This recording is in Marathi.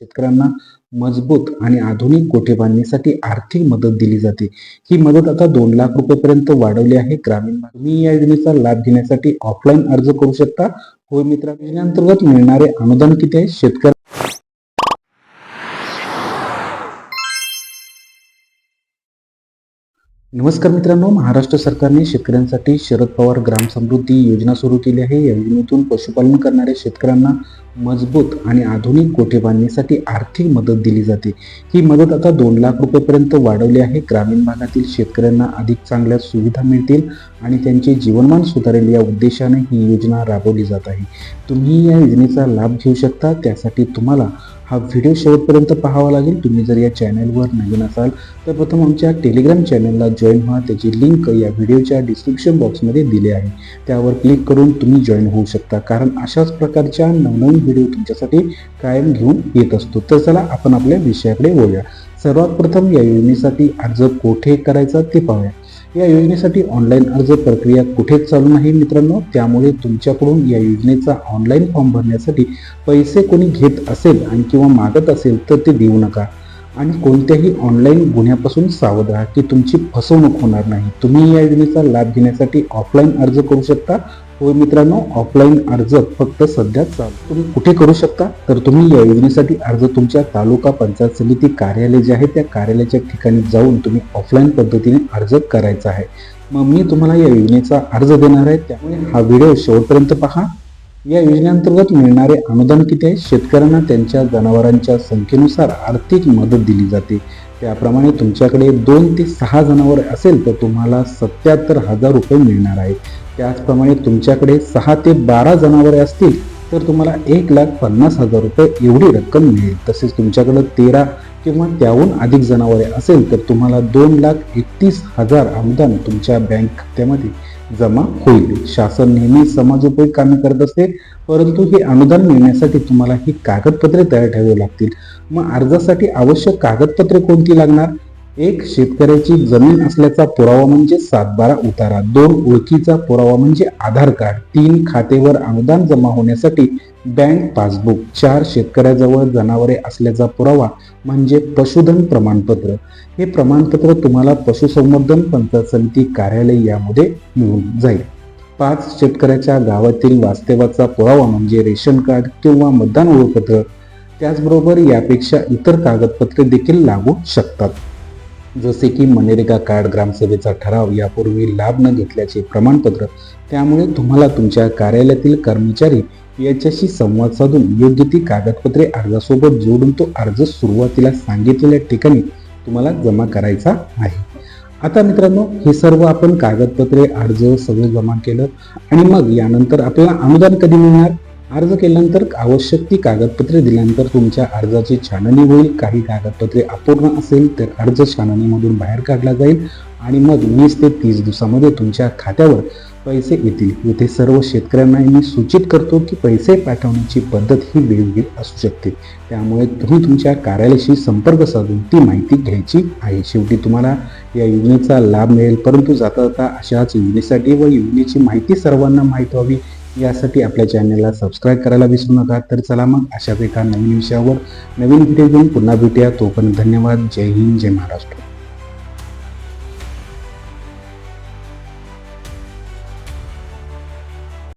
शेतकऱ्यांना मजबूत आणि आधुनिक गोठे बांधण्यासाठी आर्थिक मदत दिली जाते. ही मदत आता दोन लाख रुपयेपर्यंत वाढवली आहे ग्रामीण भाग- तुम्ही या योजनेचा लाभ घेण्यासाठी ऑफलाईन अर्ज करू शकता. होय मित्र योजनेअंतर्गत मिळणारे अनुदान किती आहे? शेतकरी नमस्कार मित्रांनो महाराष्ट्र सरकारने शेतकऱ्यांसाठी शरद पवार ग्राम समृद्धी योजना सुरू केली आहे. या योजनेतून पशुपालन करणाऱ्या शेतकऱ्यांना मजबूत आणि आधुनिक गोठे बांधण्यासाठी आर्थिक मदत दिली जाते. ही मदत आता दोन लाख रुपयेपर्यंत वाढवली आहे. ग्रामीण भागातील शेतकऱ्यांना अधिक चांगल्या सुविधा मिळतील आणि त्यांचे जीवनमान सुधारेल या उद्देशाने ही योजना राबवली जात आहे. तुम्ही या योजनेचा लाभ घेऊ शकता. त्यासाठी तुम्हाला हा व्हिडिओ शेवटपर्यंत पाहावा लागेल. तुम्ही जर या चॅनलवर नवीन असाल तर प्रथम आमच्या टेलिग्राम चॅनलला जॉईन व्हा. त्याची लिंक या व्हिडिओच्या डिस्क्रिप्शन बॉक्समध्ये दिली आहे. त्यावर क्लिक करून तुम्ही जॉईन होऊ शकता. कारण अशाच प्रकारच्या नवनवीन व्हिडिओ तुमच्यासाठी कायम घेऊन येत असतो. तर चला आपण आपल्या विषयाकडे वळूया. सर्वात प्रथम या योजनेसाठी अर्ज कोठे करायचा ते पाहूया. या योजनेसाठी ऑनलाईन अर्ज प्रक्रिया कुठेच चालू नाही मित्रांनो? त्यामुळे तुमच्याकडून या योजनेचा ऑनलाईन फॉर्म भरण्यासाठी पैसे कोणी घेत असेल आणि किंवा मागत असेल तर ते देऊ नका. आणि कोणत्याही ऑनलाईन गुन्ह्यापासून सावध राहा की तुमची फसवणूक होणार नाही. तुम्ही या योजनेचा लाभ घेण्यासाठी ऑफलाईन अर्ज करू शकता. होय मित्रांनो ऑफलाईन अर्ज फक्त सध्या चालू. तुम्ही कुठे करू शकता? तर तुम्ही या योजनेसाठी अर्ज तुमच्या तालुका पंचायत समिती कार्यालय जे आहे त्या कार्यालयाच्या ठिकाणी जाऊन तुम्ही ऑफलाईन पद्धतीने अर्ज करायचा आहे. मग मी तुम्हाला या योजनेचा अर्ज देणार आहे. त्यामुळे हा व्हिडिओ शेवटपर्यंत पहा. या योजनेअंतर्गत मिळणारे अनुदान किती आहे? शेतकऱ्यांना त्यांच्या जनावरांच्या संख्येनुसार आर्थिक मदत दिली जाते. त्याप्रमाणे तुमच्याकडे दोन ते सहा जनावर असेल तर तुम्हाला सत्याहत्तर हजार रुपये मिळणार आहे त्याचप्रमाणे तुमच्याकडे सहा ते बारा जनावरे असतील तर तुम्हाला एक लाख पन्नास हजार रुपये एवढी रक्कम मिळेल. तसेच तुमच्याकडं तेरा किंवा त्याहून अधिक जनावरे असेल तर तुम्हाला दोन लाख एकतीस हजार अनुदान तुमच्या बँक खात्यामध्ये जमा होईल. शासन नेहमी समाजोपयोगी कामे करत असते परंतु हे अनुदान मिळण्यासाठी तुम्हाला ही कागदपत्रे तयार ठेवावी लागतील. मग अर्जासाठी आवश्यक कागदपत्रे कोणती लागणार? एक शेतकऱ्याची जमीन असल्याचा पुरावा म्हणजे सातबारा उतारा दोन ओळखीचा पुरावा म्हणजे आधार कार्ड तीन खातेवर अनुदान जमा होण्यासाठी बँक पासबुक चार शेतकऱ्याजवळ जनावरे असल्याचा पुरावा म्हणजे पशुधन प्रमाणपत्र. हे प्रमाणपत्र तुम्हाला पशुसंवर्धन पंचायत समिती कार्यालय यामध्ये मिळून जाईल. पाच शेतकऱ्याच्या गावातील वास्तवाचा पुरावा म्हणजे रेशन कार्ड किंवा मतदान ओळखपत्र. त्याचबरोबर यापेक्षा इतर कागदपत्रे देखील लागू शकतात. जसे की मनरेगा कार्ड ग्रामसभेचा ठराव यापूर्वी लाभ न घेतल्याचे प्रमाणपत्र त्यामुळे तुम्हाला तुमच्या कार्यालयातील कर्मचारी याच्याशी संवाद साधून योग्य ती कागदपत्रे अर्जासोबत जोडून तो अर्ज सुरुवातीला सांगितलेल्या ठिकाणी तुम्हाला जमा करायचा आहे. आता मित्रांनो हे सर्व आपण कागदपत्रे अर्ज सगळं जमा केलं आणि मग यानंतर आपल्याला अनुदान कधी मिळणार? अर्ज केल्यानंतर आवश्यक ती कागदपत्रे दिल्यानंतर तुमच्या अर्जाची छाननी होईल. काही कागदपत्रे अपूर्ण असेल तर अर्ज छाननीमधून बाहेर काढला जाईल आणि मग वीस ते तीस दिवसामध्ये तुमच्या खात्यावर पैसे येतील. येथे सर्व शेतकऱ्यांना मी सूचित करतो की पैसे पाठवण्याची पद्धत ही वेगवेगळी असू शकते. त्यामुळे तुम्ही तुमच्या कार्यालयाशी संपर्क साधून ती माहिती घ्यायची आहे. शेवटी तुम्हाला या योजनेचा लाभ मिळेल. परंतु जाता जाता अशाच योजनेसाठी व योजनेची माहिती सर्वांना माहीत व्हावी यासाठी आपल्या चॅनलला सबस्क्राईब करायला विसरू नका. तर चला मग अशाच एका नवीन विषयावर नवीन व्हिडिओ घेऊन पुन्हा भेटूया. तोपर्यंत धन्यवाद. जय हिंद जय महाराष्ट्र.